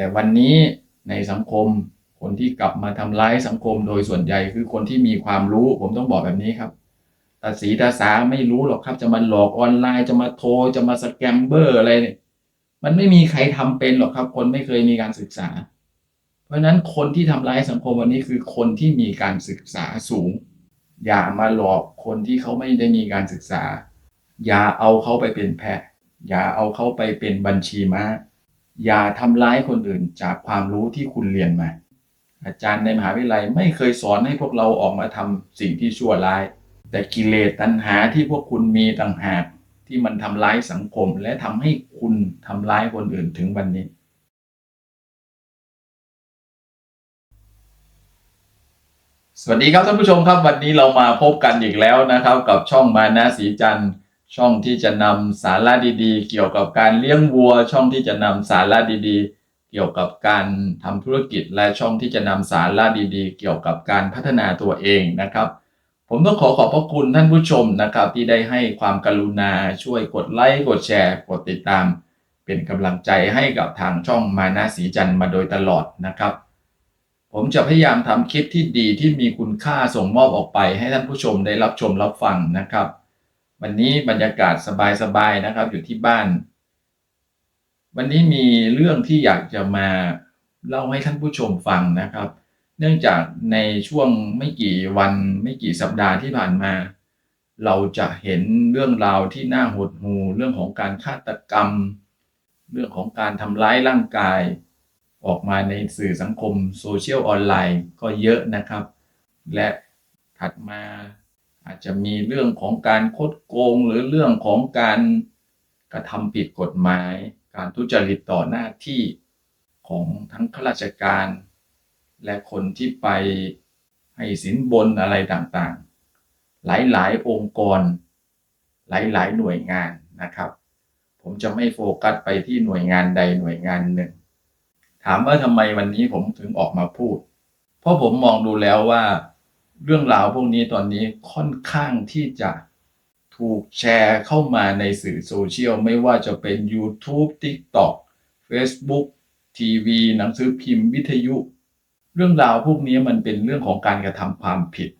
แต่วันนี้ในสังคมคนที่กลับมาทำร้ายสังคมโดยส่วนใหญ่คือคนที่มีความรู้ผมต้องบอกแบบนี้ครับตาสีตาสาไม่รู้หรอกครับ จะมาหลอกออนไลน์จะมาโทรจะมาสแกมเบอร์อะไรเนี่ยมันไม่มีใครทำเป็นหรอกครับ คนไม่เคยมีการศึกษา เพราะฉะนั้นคนที่ทำร้ายสังคมวันนี้คือคนที่มีการศึกษาสูง อย่ามาหลอกคนที่เขาไม่ได้มีการศึกษา อย่าเอาเขาไปเป็นแพะ อย่าเอาเขาไปเป็นบัญชีม้า อย่าทำร้ายคนอื่นจากความรู้ที่คุณเรียนมา อาจารย์ในมหาวิทยาลัยไม่เคยสอนให้พวกเราออกมาทำสิ่งที่ชั่วร้าย แต่กิเลสตัณหาที่พวกคุณมีต่างหากที่มันทำร้ายสังคม และทำให้คุณทำร้ายคนอื่นถึงวันนี้ สวัสดีครับท่านผู้ชมครับ วันนี้เรามาพบกันอีกแล้วนะครับ กับช่องมานะสีจันทร์ ช่องที่จะนำสาระดีๆ เกี่ยวกับการเลี้ยงวัว ช่องที่จะนำสาระดีๆ เกี่ยวกับการทำธุรกิจ และช่องที่จะนำสาระดีๆ เกี่ยวกับการพัฒนาตัวเองนะครับ ผมต้องขอขอบพระคุณท่านผู้ชมนะครับ ที่ได้ให้ความกรุณาช่วยกดไลค์กดแชร์ กดติดตาม เป็นกำลังใจให้กับทางช่องมานะสีจันทร์มาโดยตลอดนะครับผมจะพยายามทำคลิปที่ดีที่มีคุณค่าส่งมอบออกไปให้ท่านผู้ชมได้รับชมรับฟังนะครับ วันนี้บรรยากาศสบายๆนะครับ อยู่ที่บ้าน วันนี้มีเรื่องที่อยากจะมาเล่าให้ท่านผู้ชมฟังนะครับ เนื่องจากในช่วงไม่กี่วันไม่กี่สัปดาห์ที่ผ่านมา เราจะเห็นเรื่องราวที่น่าหดหูเรื่องของการฆาตกรรม เรื่องของการทำร้ายร่างกาย ออกมาในสื่อสังคมโซเชียลออนไลน์ก็เยอะนะครับ และถัดมา อาจจะมีเรื่องของการคดโกงหรือเรื่องของการกระทำผิดกฎหมาย การทุจริตต่อหน้าที่ของทั้งข้าราชการ และคนที่ไปให้สินบนอะไรต่างๆ หลายๆ องค์กร หลายๆ หน่วยงานนะครับ ผมจะไม่โฟกัสไปที่หน่วยงานใดหน่วยงานหนึ่ง ถามว่าทำไมวันนี้ผมถึงออกมาพูด เพราะผมมองดูแล้วว่า เรื่องราวพวกนี้ตอนนี้ค่อนข้างที่จะถูกแชร์เข้ามาในสื่อโซเชียล ไม่ว่าจะเป็น YouTube TikTok Facebook ทีวีหนังสือพิมพ์วิทยุ เรื่องราวพวกนี้มันเป็นเรื่องของการกระทำความผิด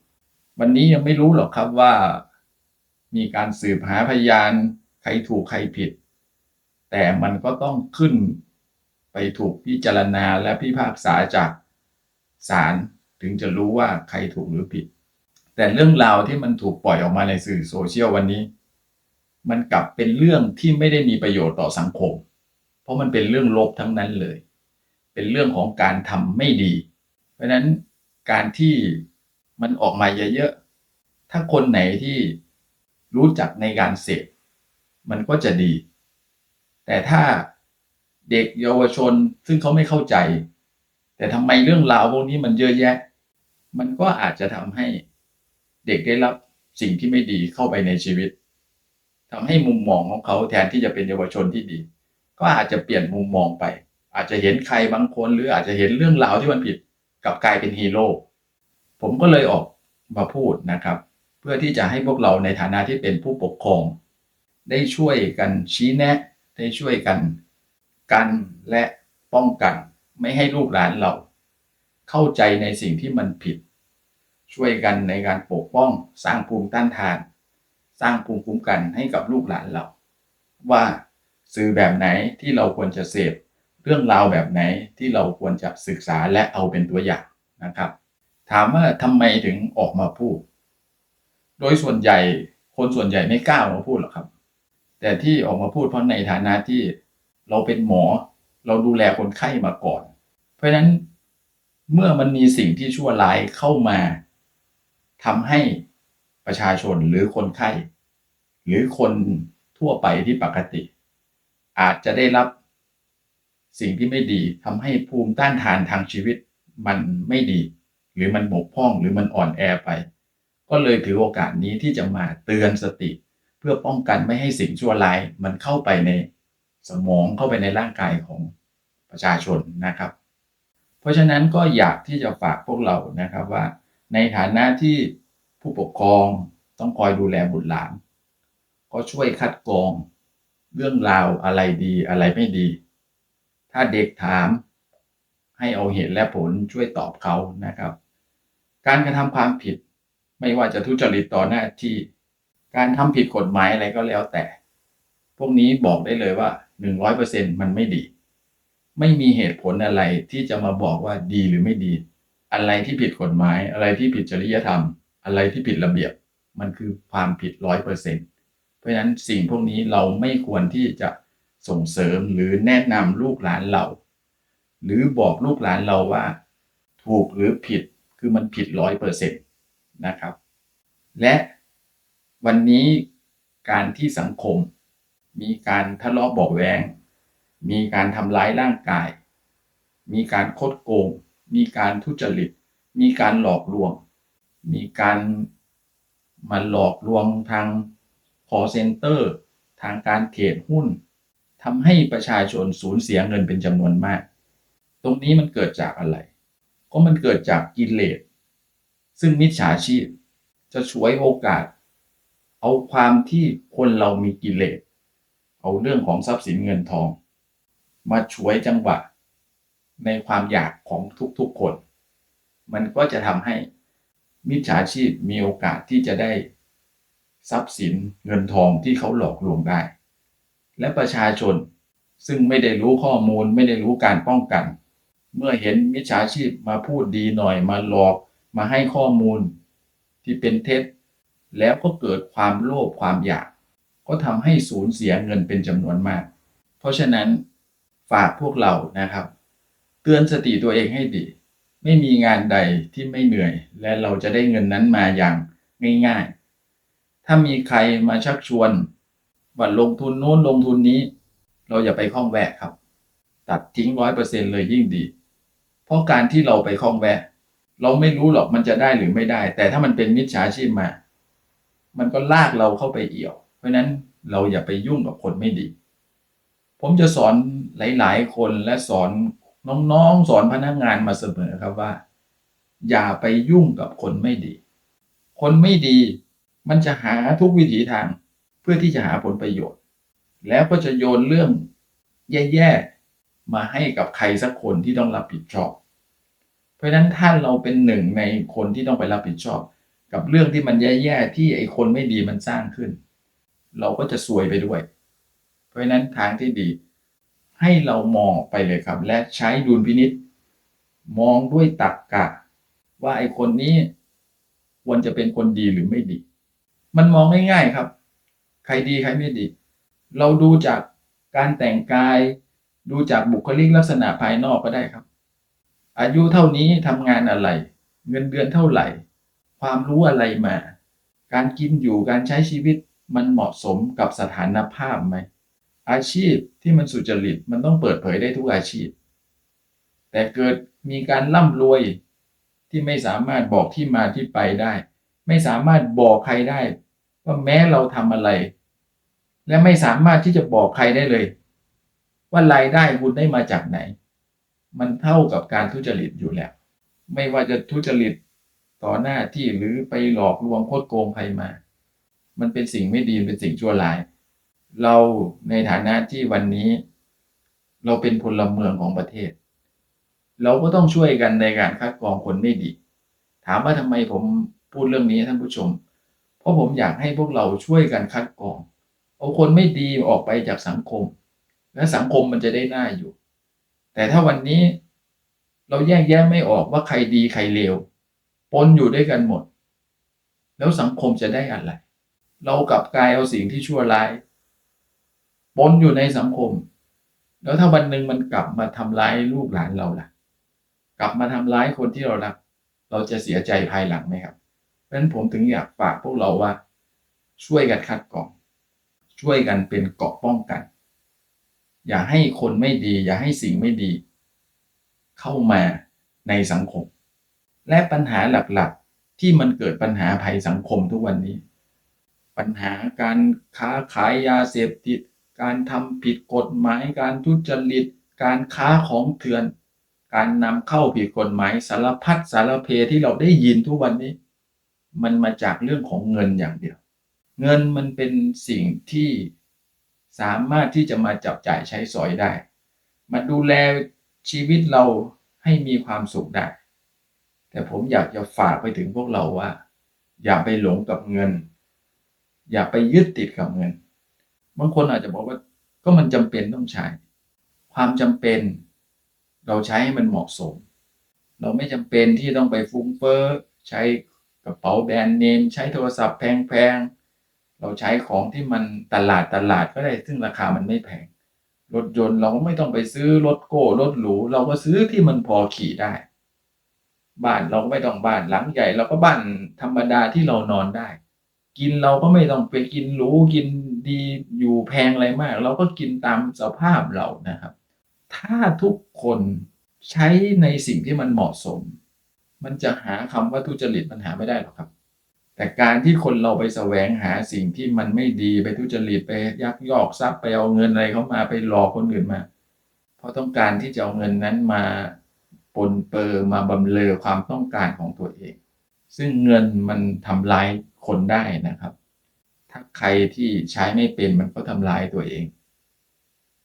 วันนี้ยังไม่รู้หรอกครับว่า มีการสืบหาพยาน ใครถูกใครผิด แต่มันก็ต้องขึ้นไปถูกพิจารณาและพิพากษาจากศาล ถึงจะรู้ว่าใครถูกหรือผิด แต่เรื่องราวที่มันถูกปล่อยออกมาในสื่อโซเชียลวันนี้ มันกลับเป็นเรื่องที่ไม่ได้มีประโยชน์ต่อสังคม เพราะมันเป็นเรื่องลบทั้งนั้นเลย เป็นเรื่องของการทำไม่ดี เพราะฉะนั้นการที่มันออกมาเยอะๆถ้าคนไหนที่รู้จักในการเสพมันก็จะดี แต่ถ้าเด็กเยาวชนซึ่งเขาไม่เข้าใจ แต่ทำไมเรื่องราวพวกนี้มันเยอะแยะ มันก็อาจจะทำให้เด็กได้รับสิ่งที่ไม่ดีเข้าไปในชีวิตทำให้มุมมองของเขาแทนที่จะเป็นเยาวชนที่ดี ก็อาจจะเปลี่ยนมุมมองไป อาจจะเห็นใครบางคน หรืออาจจะเห็นเรื่องราวที่มันผิดกลับกลายเป็นฮีโร่ผมก็เลยออกมาพูดนะครับ เพื่อที่จะให้พวกเราในฐานะที่เป็นผู้ปกครอง ได้ช่วยกันชี้แนะ ได้ช่วยกัน กันและป้องกัน ไม่ให้ลูกหลานเรา เข้าใจในสิ่งที่มันผิด ช่วยกันในการปกป้องสร้างภูมิต้านทาน สร้างภูมิคุ้มกันให้กับลูกหลานเรา ว่าสื่อแบบไหนที่เราควรจะเสพเรื่องราวแบบไหนที่เราควรจะศึกษาและเอาเป็นตัวอย่างนะครับ ถามว่าทำไมถึงออกมาพูด โดยส่วนใหญ่คนส่วนใหญ่ไม่กล้าออกมาพูดหรอกครับ แต่ที่ออกมาพูดเพราะในฐานะที่เราเป็นหมอ เราดูแลคนไข้มาก่อน เพราะฉะนั้น เมื่อมันมีสิ่งที่ชั่วร้ายเข้ามาทำให้ประชาชนหรือคนไข้ หรือคนทั่วไปที่ปกติ อาจจะได้รับสิ่งที่ไม่ดีทำให้ภูมิต้านทานทางชีวิตมันไม่ดี หรือมันบกพร่องหรือมันอ่อนแอไป ก็เลยถือโอกาสนี้ที่จะมาเตือนสติ เพื่อป้องกันไม่ให้สิ่งชั่วร้ายมันเข้าไปในสมองเข้าไปในร่างกายของประชาชนนะครับ เพราะฉะนั้นก็อยากที่จะฝากพวกเรานะครับว่า ในฐานะที่ผู้ปกครองต้องคอยดูแลบุตรหลาน ก็ช่วยคัดกรอง เรื่องราวอะไรดีอะไรไม่ดี ถ้าเด็กถามให้เอาเหตุและผลช่วยตอบเขานะครับ การกระทำความผิดไม่ว่าจะทุจริตต่อหน้าที่ การทำผิดกฎหมายอะไรก็แล้วแต่ พวกนี้บอกได้เลยว่า 100%มันไม่ดี ไม่มีเหตุผลอะไรที่จะมาบอกว่าดีหรือไม่ดี อะไรที่ผิดกฎหมาย อะไรที่ผิดจริยธรรม อะไรที่ผิดระเบียบ มันคือความผิดร้อยเปอร์เซ็นต์เพราะฉะนั้นสิ่งพวกนี้เราไม่ควรที่จะส่งเสริมหรือแนะนำลูกหลานเรา หรือบอกลูกหลานเราว่า ถูกหรือผิดคือมันผิดร้อยเปอร์เซ็นต์นะครับ และวันนี้การที่สังคมมีการทะเลาะบาะแวง มีการทำร้ายร่างกาย มีการคดโกง มีการทุจริต มีการหลอกลวง มีการมาหลอกลวงทาง call center ทางการเทรดหุ้นทำให้ประชาชนสูญเสียเงินเป็นจำนวนมาก ตรงนี้มันเกิดจากอะไร ก็มันเกิดจากกิเลส ซึ่งมิจฉาชีพจะช่วยโอกาส เอาความที่คนเรามีกิเลส เอาเรื่องของทรัพย์สินเงินทอง มาช่วยจังหวะ ในความอยากของทุกๆคน มันก็จะทำให้มิจฉาชีพมีโอกาสที่จะได้ทรัพย์สินเงินทองที่เขาหลอกลวงได้ และประชาชนซึ่งไม่ได้รู้ข้อมูลไม่ได้รู้การป้องกัน เมื่อเห็นมิจฉาชีพมาพูดดีหน่อยมาหลอกมาให้ข้อมูลที่เป็นเท็จ แล้วก็เกิดความโลภความอยาก ก็ทำให้สูญเสียเงินเป็นจำนวนมาก เพราะฉะนั้น ฝากพวกเรานะครับ เตือนสติตัวเองให้ดี ไม่มีงานใดที่ไม่เหนื่อย และเราจะได้เงินนั้นมาอย่างง่ายๆ ถ้ามีใครมาชักชวนว่าลงทุนโน้นลงทุนนี้ เราอย่าไปข้องแวะครับ ตัดทิ้งร้อยเปอร์เซ็นเลยยิ่งดี เพราะการที่เราไปข้องแวะ เราไม่รู้หรอกมันจะได้หรือไม่ได้ แต่ถ้ามันเป็นมิจฉาชีพมา มันก็ลากเราเข้าไปเอี่ยว เพราะนั้นเราอย่าไปยุ่งกับคนไม่ดี ผมจะสอนหลาย ๆ คนและสอนน้องๆ สอนพนักงานมาเสมอครับว่า อย่าไปยุ่งกับคนไม่ดี คนไม่ดีมันจะหาทุกวิถีทางเพื่อที่จะหาผลประโยชน์ แล้วก็จะโยนเรื่องแย่ๆ มาให้กับใครสักคนที่ต้องรับผิดชอบ เพราะฉะนั้นถ้าเราเป็นหนึ่งในคนที่ต้องไปรับผิดชอบ กับเรื่องที่มันแย่ๆ ที่ไอ้คนไม่ดีมันสร้างขึ้น เราก็จะซวยไปด้วย เพราะฉะนั้นทางที่ดี ให้เรามองไปเลยครับ และใช้ดุลพินิษมองด้วยตรรกกะ ว่าไอ้คนนี้ควรจะเป็นคนดีหรือไม่ดี มันมองง่ายๆครับ ใครดีใครไม่ดี เราดูจากการแต่งกาย ดูจากบุคลิกลักษณะภายนอกก็ได้ครับ อายุเท่านี้ทำงานอะไร เงินเดือนเท่าไหร่ ความรู้อะไรมา การกินอยู่การใช้ชีวิตมันเหมาะสมกับสถานภาพไหม อาชีพที่มันสุจริตมันต้องเปิดเผยได้ทุกอาชีพ แต่เกิดมีการร่ำรวยที่ไม่สามารถบอกที่มาที่ไปได้ ไม่สามารถบอกใครได้ว่าแม้เราทำอะไร และไม่สามารถที่จะบอกใครได้เลย ว่ารายได้คุณได้มาจากไหน มันเท่ากับการทุจริตอยู่แล้ว ไม่ว่าจะทุจริตต่อหน้าที่หรือไปหลอกลวงโคดโกงใครมา มันเป็นสิ่งไม่ดีเป็นสิ่งชั่วร้าย เราในฐานะที่วันนี้ เราเป็นพลเมืองของประเทศ เราก็ต้องช่วยกันในการคัดกรองคนไม่ดี ถามว่าทำไมผมพูดเรื่องนี้ท่านผู้ชม เพราะผมอยากให้พวกเราช่วยกันคัดกรอง เอาคนไม่ดีออกไปจากสังคม และสังคมมันจะได้น่าอยู่ แต่ถ้าวันนี้เราแยกแยะไม่ออกว่าใครดีใครเลวปนอยู่ด้วยกันหมด แล้วสังคมจะได้อะไร เรากลับกลายเอาสิ่งที่ชั่วร้าย ปนอยู่ในสังคม แล้วถ้าวันหนึ่งมันกลับมาทำร้ายลูกหลานเราล่ะ กลับมาทำร้ายคนที่เรารัก เราจะเสียใจภายหลังไหมครับ เพราะฉะนั้นผมถึงอยากฝากพวกเราว่า ช่วยกันคัดกรอง ช่วยกันเป็นเกราะป้องกัน อย่าให้คนไม่ดี อย่าให้สิ่งไม่ดี เข้ามาในสังคม และปัญหาหลักๆ ที่มันเกิดปัญหาภัยสังคมทุกวันนี้ ปัญหาการค้าขายยาเสพติด การทำผิดกฎหมาย การทุจริต การค้าของเถื่อน การนำเข้าผิดกฎหมายสารพัดสารเพที่เราได้ยินทุกวันนี้ มันมาจากเรื่องของเงินอย่างเดียว เงินมันเป็นสิ่งที่สามารถที่จะมาจับจ่ายใช้สอยได้ มาดูแลชีวิตเราให้มีความสุขได้ แต่ผมอยากจะฝากไปถึงพวกเราว่า อย่าไปหลงกับเงิน อย่าไปยึดติดกับเงิน บางคนอาจจะบอกว่าก็มันจำเป็นต้องใช้ ความจำเป็นเราใช้ให้มันเหมาะสม เราไม่จำเป็นที่ต้องไปฟุ้งเฟ้อใช้กระเป๋าแบรนด์เนมใช้โทรศัพท์แพงๆ เราใช้ของที่มันตลาดตลาดก็ได้ซึ่งราคามันไม่แพง รถยนต์เราก็ไม่ต้องไปซื้อรถโก้รถหรูเราก็ซื้อที่มันพอขี่ได้ บ้านเราก็ไม่ต้องบ้านหลังใหญ่เราก็บ้านธรรมดาที่เรานอนได้ กินเราก็ไม่ต้องไปกินหรูกิน ดีอยู่แพงอะไรมาก เราก็กินตามสภาพเรานะครับ ถ้าทุกคนใช้ในสิ่งที่มันเหมาะสม มันจะหาคำว่าทุจริตมันหาไม่ได้หรอกครับ แต่การที่คนเราไปแสวงหาสิ่งที่มันไม่ดีไปทุจริตไปยักยอกทรัพย์ไปเอาเงินอะไรเข้ามาไปหลอกคนอื่นมา เพราะต้องการที่จะเอาเงินนั้นมาปนเปื้อมาบำเรอความต้องการของตัวเอง ซึ่งเงินมันทำลายคนได้นะครับ ถ้าใครที่ใช้ไม่เป็นมันก็ทำลายตัวเอง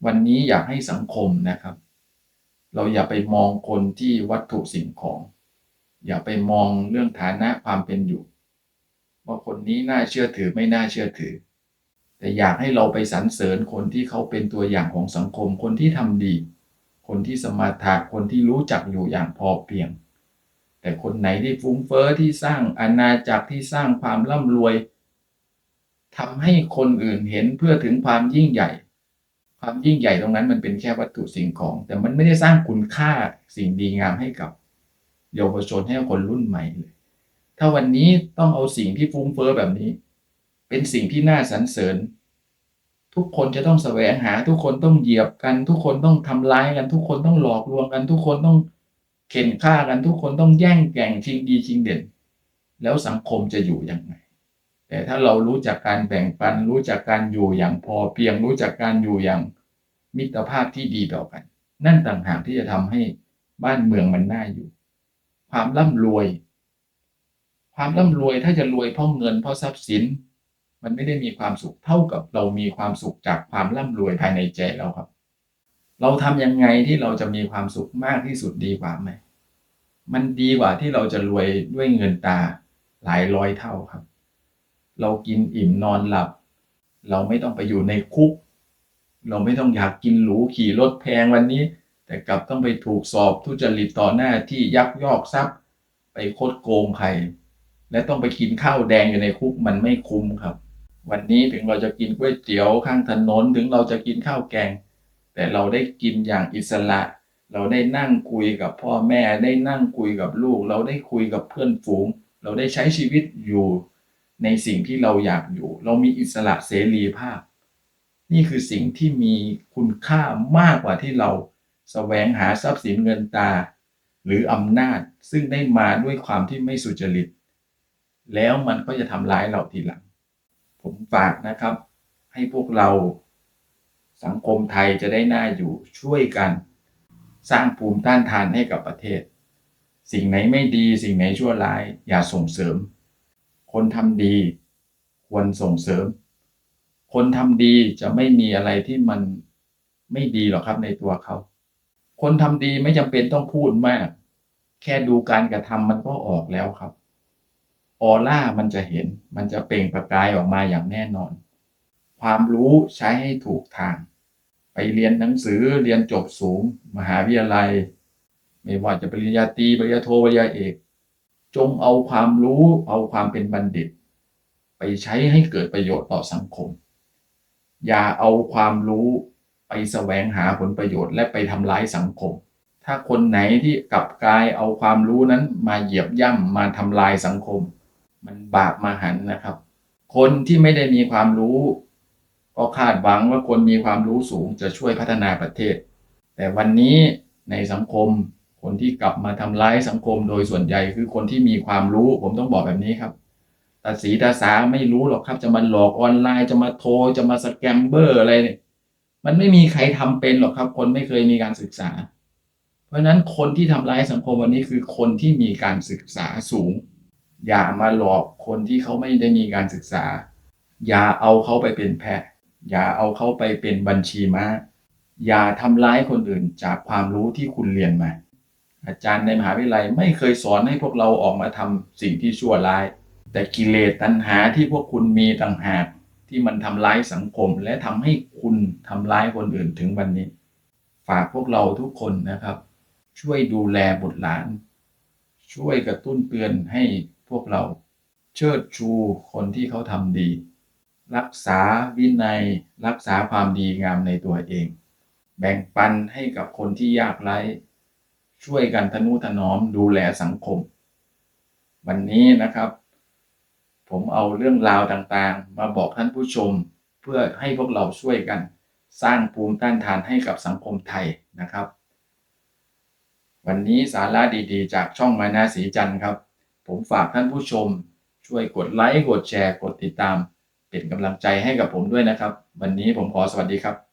วันนี้อยากให้สังคมนะครับ เราอย่าไปมองคนที่วัตถุสิ่งของ อย่าไปมองเรื่องฐานะความเป็นอยู่ ว่าคนนี้น่าเชื่อถือไม่น่าเชื่อถือ แต่อยากให้เราไปสรรเสริญคนที่เขาเป็นตัวอย่างของสังคม คนที่ทำดี คนที่สมาทาคนที่รู้จักอยู่อย่างพอเพียง แต่คนไหนที่ฟุ้งเฟอ้อที่สร้างอาณาจักรที่สร้างความร่ำรวย ทำให้คนอื่นเห็นเพื่อถึงความยิ่งใหญ่ ความยิ่งใหญ่ตรงนั้นมันเป็นแค่วัตถุสิ่งของ แต่มันไม่ได้สร้างคุณค่าสิ่งดีงามให้กับเยาวชนให้คนรุ่นใหม่เลยถ้าวันนี้ต้องเอาสิ่งที่ฟุ้งเฟอ้อแบบนี้ เป็นสิ่งที่น่าสรรเสริญ ทุกคนจะต้องแสวงหา ทุกคนต้องเหยียบกัน ทุกคนต้องทำร้ายกัน ทุกคนต้องหลอกลวงกัน ทุกคนต้องเข็นฆ่ากัน ทุกคนต้องแย่งแก่งชิงดีชิงเด่น แล้วสังคมจะอยู่ยังไง แต่ถ้าเรารู้จักการแบ่งปัน รู้จักการอยู่อย่างพอเพียง รู้จักการอยู่อย่างมิตรภาพที่ดีต่อกัน นั่นต่างหากที่จะทำให้บ้านเมืองมันน่าอยู่ ความร่ำรวย ความร่ำรวยถ้าจะรวยเพราะเงินเพราะทรัพย์สิน มันไม่ได้มีความสุขเท่ากับเรามีความสุขจากความร่ำรวยภายในใจเราครับ เราทำยังไงที่เราจะมีความสุขมากที่สุดดีกว่าไหมมันดีกว่าที่เราจะรวยด้วยเงินตาหลายร้อยเท่าครับ เรากินอิ่มนอนหลับ เราไม่ต้องไปอยู่ในคุก เราไม่ต้องอยากกินหรูขี่รถแพงวันนี้ แต่กลับต้องไปถูกสอบทุจริตต่อหน้าที่ยักยอกทรัพย์ ไปโคดโกงใคร และต้องไปกินข้าวแดงอยู่ในคุกมันไม่คุ้มครับ วันนี้ถึงเราจะกินก๋วยเตี๋ยวข้างถนนถึงเราจะกินข้าวแกง แต่เราได้กินอย่างอิสระเราได้นั่งคุยกับพ่อแม่ได้นั่งคุยกับลูก เราได้คุยกับเพื่อนฝูง เราได้ใช้ชีวิตอยู่ ในสิ่งที่เราอยากอยู่ เรามีอิสระเสรีภาพ นี่คือสิ่งที่มีคุณค่ามากกว่าที่เราแสวงหาทรัพย์สินเงินตา หรืออำนาจซึ่งได้มาด้วยความที่ไม่สุจริต แล้วมันก็จะทำร้ายเราทีหลัง ผมฝากนะครับ ให้พวกเราสังคมไทยจะได้น่าอยู่ช่วยกัน สร้างภูมิต้านทานให้กับประเทศ สิ่งไหนไม่ดี สิ่งไหนชั่วร้าย อย่าส่งเสริม คนทำดี ควรส่งเสริม คนทำดีจะไม่มีอะไรที่มันไม่ดีหรอกครับในตัวเขา คนทำดีไม่จำเป็นต้องพูดมาก แค่ดูการกระทำมันก็ออกแล้วครับ ออร่ามันจะเห็น มันจะเปล่งประกายออกมาอย่างแน่นอน ความรู้ใช้ให้ถูกทาง ไปเรียนหนังสือเรียนจบสูง มหาวิทยาลัย ไม่ว่าจะปริญญาตรีปริญญาโทปริญญาเอก จงเอาความรู้เอาความเป็นบัณฑิต ไปใช้ให้เกิดประโยชน์ต่อสังคม อย่าเอาความรู้ไปแสวงหาผลประโยชน์และไปทำร้ายสังคม ถ้าคนไหนที่กลับกลายเอาความรู้นั้นมาเหยียบย่ำมาทำลายสังคม มันบาปมาหันนะครับ คนที่ไม่ได้มีความรู้ ก็คาดหวังว่าคนมีความรู้สูงจะช่วยพัฒนาประเทศ แต่วันนี้ในสังคม คนที่กลับมาทำร้ายสังคมโดยส่วนใหญ่คือคนที่มีความรู้ ผมต้องบอกแบบนี้ครับตาสีตาสาไม่รู้หรอกครับ จะมาหลอกออนไลน์จะมาโทรจะมาสแกมเบอร์อะไรเนี่ยมันไม่มีใครทำเป็นหรอกครับ คนไม่เคยมีการศึกษา เพราะฉะนั้นคนที่ทำร้ายสังคมวันนี้คือคนที่มีการศึกษาสูง อย่ามาหลอกคนที่เขาไม่ได้มีการศึกษา อย่าเอาเขาไปเป็นแพะ อย่าเอาเขาไปเป็นบัญชีม้าอย่าทำร้ายคนอื่นจากความรู้ที่คุณเรียนมา อาจารย์ในมหาวิทยาลัยไม่เคยสอนให้พวกเราออกมาทำสิ่งที่ชั่วร้าย แต่กิเลสตัณหาที่พวกคุณมีต่างหากที่มันทำร้ายสังคม และทำให้คุณทำร้ายคนอื่นถึงวันนี้ ฝากพวกเราทุกคนนะครับ ช่วยดูแลบุตรหลาน ช่วยกระตุ้นเตือนให้พวกเราเชิดชูคนที่เขาทำดี รักษาวินัย รักษาความดีงามในตัวเอง แบ่งปันให้กับคนที่ยากไร้ ช่วยกันทนุถนอมดูแลสังคม วันนี้นะครับ ผมเอาเรื่องราวต่างๆ มาบอกท่านผู้ชมเพื่อให้พวกเราช่วยกัน สร้างภูมิต้านทานให้กับสังคมไทยนะครับ วันนี้สาระดีๆ จากช่องมานาสีจันทร์ครับ ผมฝากท่านผู้ชม ช่วยกดไลค์กดแชร์ กดติดตาม เป็นกำลังใจให้กับผมด้วยนะครับ วันนี้ผมขอสวัสดีครับ